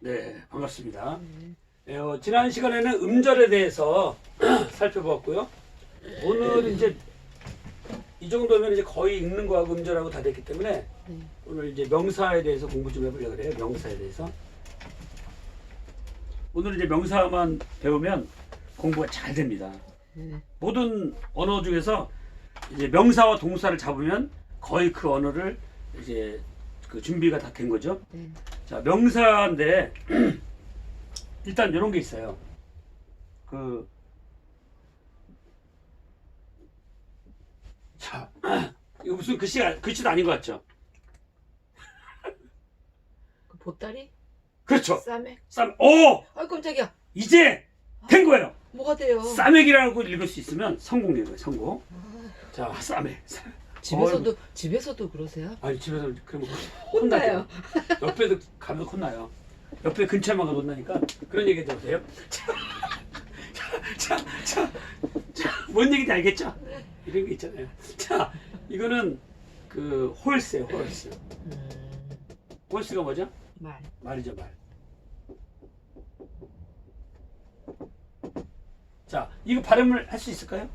네, 반갑습니다. 네. 예, 어, 지난 시간에는 음절에 대해서 살펴봤고요. 오늘 이제 이 정도면 이제 거의 읽는 거하고 음절하고 다 됐기 때문에 네. 오늘 이제 명사에 대해서 공부 좀 해보려고 그래요. 명사에 대해서. 오늘 이제 명사만 배우면 공부가 잘 됩니다. 네. 모든 언어 중에서 이제 명사와 동사를 잡으면 거의 그 언어를 이제 그 준비가 다 된 거죠. 네. 자, 명사인데 일단 이런 게 있어요. 그 자, 이거 무슨 글씨가 글씨도 아닌 것 같죠? 그 보따리? 그렇죠. 싸맥? 쌈. 오, 아 깜짝이야. 이제 된 거예요. 뭐가 돼요? 싸맥이라고 읽을 수 있으면 성공인 거예요. 성공. 아, 자, 싸맥. 싸맥. 집에서도 집에서도 그러세요? 아니 집에서 그러면 혼나요. 옆에도 가면 혼나요. 옆에 근처만 가도 혼나니까 그런 얘기 들으세요. 자, 자, 자, 자, 뭔 얘기인지 알겠죠? 이런 게 있잖아요. 자, 이거는 그 홀스예요, 홀스. 음, 홀스가 뭐죠? 말. 말이죠, 말. 자, 이거 발음을 할 수 있을까요?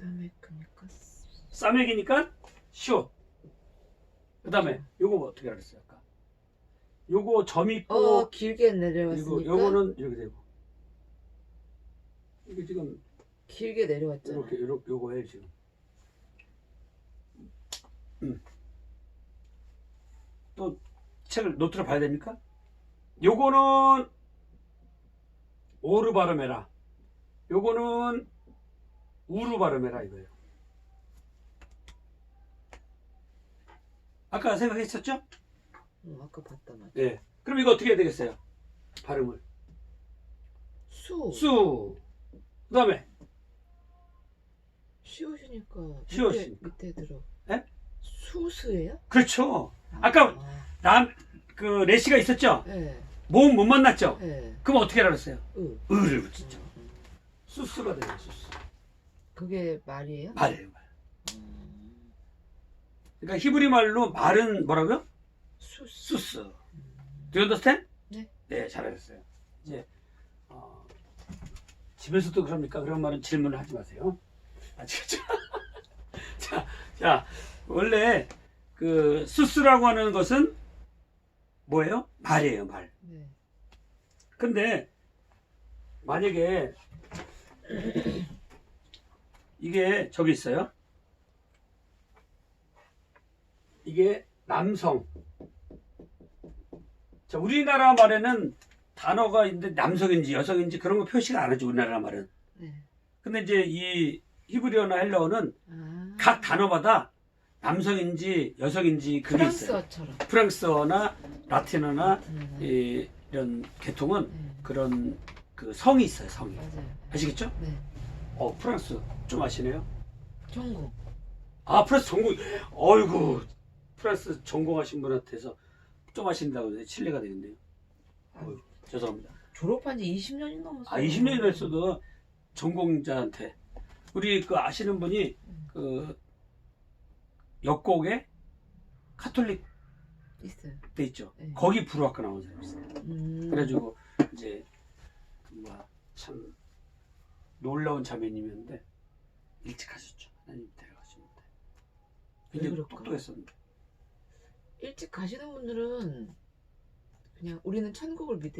싸맥 그니까 싸맥이니까 쇼. 그다음에 요거 뭐 어떻게 알았어요? 아까? 요거 점 있고 어 길게 그리고 내려왔으니까 요거는 이렇게 되고 이게 지금 길게 내려왔잖아. 이렇게 요렇게 요거예요 지금. 음. 또 책을 노트를 봐야 됩니까? 요거는 오르 발음해라. 요거는 우르 발음해라 이거예요. 아까 생각했었죠? 응, 아까 봤다 맞. 네. 그럼 이거 어떻게 해야 되겠어요? 발음을. 수. 수. 그 다음에 쉬우시니까 쉬우시니까. 밑에, 밑에 들어. 예? 수수예요? 그렇죠. 아까 남, 그, 레시가 있었죠? 예. 모음 못 만났죠? 예. 그럼 어떻게 알았어요? 으. 을을 붙였죠. 음, 음. 수스가 되요 수스. 그게 말이에요? 말이에요, 말. 음, 그러니까 히브리 말로 말은 뭐라고요? 수수. 수스. 음. Do you understand? 네. 네, 잘하셨어요. 이제, 어, 집에서도 그럽니까? 그런 말은 질문을 하지 마세요. 아시겠죠? 자, 자, 원래 그 수스라고 하는 것은 뭐예요? 말이에요, 말. 네. 근데 만약에 이게 저기 있어요. 이게 남성. 자, 우리나라 말에는 단어가 있는데 남성인지 여성인지 그런 거 표시가 안 하죠, 우리나라 말은. 네. 근데 이제 이 히브리어나 헬라어는 아. 각 단어마다 남성인지 여성인지 그게 있어요. 프랑스어처럼. 프랑스어나 라틴어나 음, 이, 이런 계통은 네. 그런 그 성이 있어요, 성이. 맞아요. 아시겠죠? 네. 어, 프랑스 좀 아시네요? 전공. 아, 프랑스 전공, 어이구, 프랑스 전공하신 분한테서 좀 아신다고 해서 신뢰가 되는데요. 어휴, 죄송합니다. 졸업한 지 20년이 넘었어요. 아, 20년이 됐어도 전공자한테. 우리 그 아시는 분이 그 역곡에 카톨릭 있어요. 돼 있죠. 네. 거기 불후학과 나온 사람 있어요. 음. 그래가지고 이제 뭐참 놀라운 자매님이었는데 일찍 하셨죠. 하나님 데려가셨는데 왜 굉장히 그럴까? 똑똑했었는데 일찍 가시는 분들은 그냥 우리는 천국을 믿으